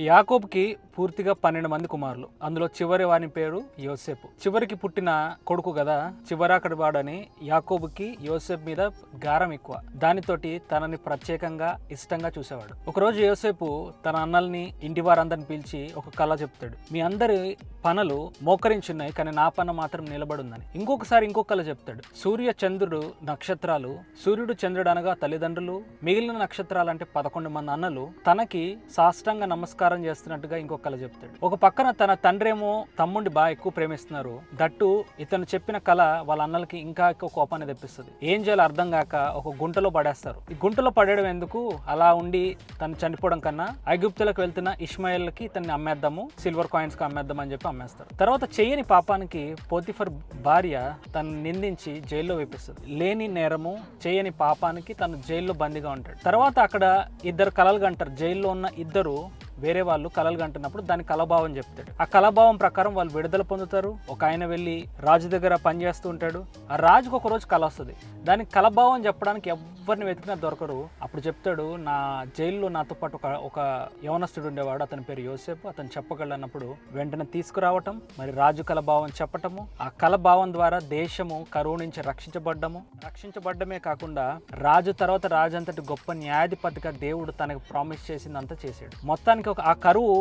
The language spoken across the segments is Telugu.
యాకోబ్కి పూర్తిగా పన్నెండు మంది కుమారులు. అందులో చివరి వాని పేరు యోసేపు. చివరికి పుట్టిన కొడుకు కదా చివరాకడి వాడని యాకోబుకి యోసేపు మీద గారం ఎక్కువ. దానితోటి తనని ప్రత్యేకంగా ఇష్టంగా చూసేవాడు. ఒకరోజు యోసేపు తన అన్నల్ని ఇంటి వారందరిని పిలిచి ఒక కళ చెప్తాడు. మీ అందరి పనులు మోకరించున్నాయి కానీ నా పన మాత్రం నిలబడుందని. ఇంకొకసారి ఇంకొక కళ చెప్తాడు. సూర్య చంద్రుడు నక్షత్రాలు సూర్యుడు చంద్రుడు అనగా తల్లిదండ్రులు మిగిలిన నక్షత్రాలు అంటే పదకొండు మంది అన్నలు తనకి సాష్టంగా నమస్కారం చేస్తున్నట్టుగా ఇంకొక కళ చెప్తాడు. ఒక పక్కన తన తండ్రేమో తమ్ముడిని బాగా ఎక్కువ ప్రేమిస్తున్నారు. దట్టు ఇతను చెప్పిన కళ వాళ్ళ అన్నలకి ఇంకా ఎక్కువ కోపాన్ని తెప్పిస్తుంది. ఏం చేయాలో అర్థం కాక ఒక గుంటలో పడేస్తారు. ఈ గుంటలో పడేయడం ఎందుకు? అలా ఉండి తను చనిపోవడం కన్నా ఐగుప్తులకు వెళ్తున్న ఇస్మాయిల్కి తన్ని అమ్మేద్దాము సిల్వర్ కాయిన్స్కి అమ్మేద్దాం అని చెప్పి అమ్మేస్తారు. తర్వాత చేయని పాపానికి పోతిఫర్ భార్య తను నిందించి జైల్లో వేపిస్తుంది. లేని నేరము చేయని పాపానికి తను జైల్లో బందీగా ఉంటాడు. తర్వాత అక్కడ ఇద్దరు కలలు కంటారు. జైల్లో ఉన్న ఇద్దరు వేరే వాళ్ళు కలలు కంటున్నప్పుడు దాని కలభావం చెప్తాడు. ఆ కలభావం ప్రకారం వాళ్ళు విడుదల పొందుతారు. ఒక ఆయన వెళ్ళి రాజు దగ్గర పనిచేస్తూ ఉంటాడు. ఆ రాజుకు ఒక రోజు కల వస్తుంది. దానికి కలభావం చెప్పడానికి ఎవరిని వెతికినా దొరకరు అప్పుడు చెప్తాడు నా జైల్లో నాతో పాటు ఒక ఒక యవనస్తుడు ఉండేవాడు. అతని పేరు యోసేపు. అతను చెప్పగలన్నప్పుడు వెంటనే తీసుకురావటం మరి రాజు కలభావం చెప్పటము ఆ కలభావం ద్వారా దేశము కరువు నుంచి రక్షించబడ్డము. రక్షించబడ్డమే కాకుండా రాజు తర్వాత రాజు అంతటి గొప్ప న్యాయాధిపతిగా దేవుడు తనకు ప్రామిస్ చేసిందంతా చేశాడు. మొత్తానికి ఒక ఆ కరువు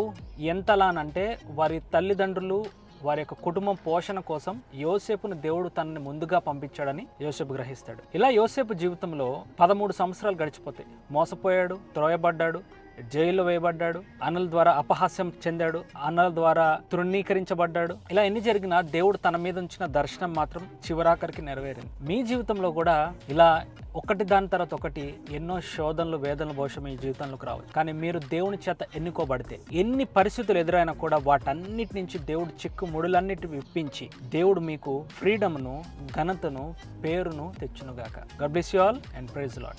ఎంతలానంటే వారి తల్లిదండ్రులు వారి యొక్క కుటుంబం పోషణ కోసం యోసేపును దేవుడు తనని ముందుగా పంపించాడని యోసేపు గ్రహిస్తాడు. ఇలా యోసేపు జీవితంలో పదమూడు సంవత్సరాలు గడిచిపోతాయి. మోసపోయాడు త్రోయబడ్డాడు జైల్లో వేయబడ్డాడు. అనల ద్వారా అపహాస్యం చెందాడు. అనల ద్వారా తృణీకరించబడ్డాడు. ఇలా ఎన్ని జరిగినా దేవుడు తన మీద ఉంచిన దర్శనం మాత్రం చివరాఖరికి నెరవేరింది. మీ జీవితంలో కూడా ఇలా ఒకటి దాని తర్వాత ఒకటి ఎన్నో శోధనలు వేదనలు బహుశా మీ జీవితంలోకి రావచ్చు కానీ మీరు దేవుని చేత ఎన్నుకోబడితే ఎన్ని పరిస్థితులు ఎదురైనా కూడా వాటన్నిటి నుంచి దేవుడు చిక్కు ముడులన్నిటి విప్పించి దేవుడు మీకు ఫ్రీడమ్ను ఘనతను పేరును తెచ్చునుగాక. God bless you all and praise Lord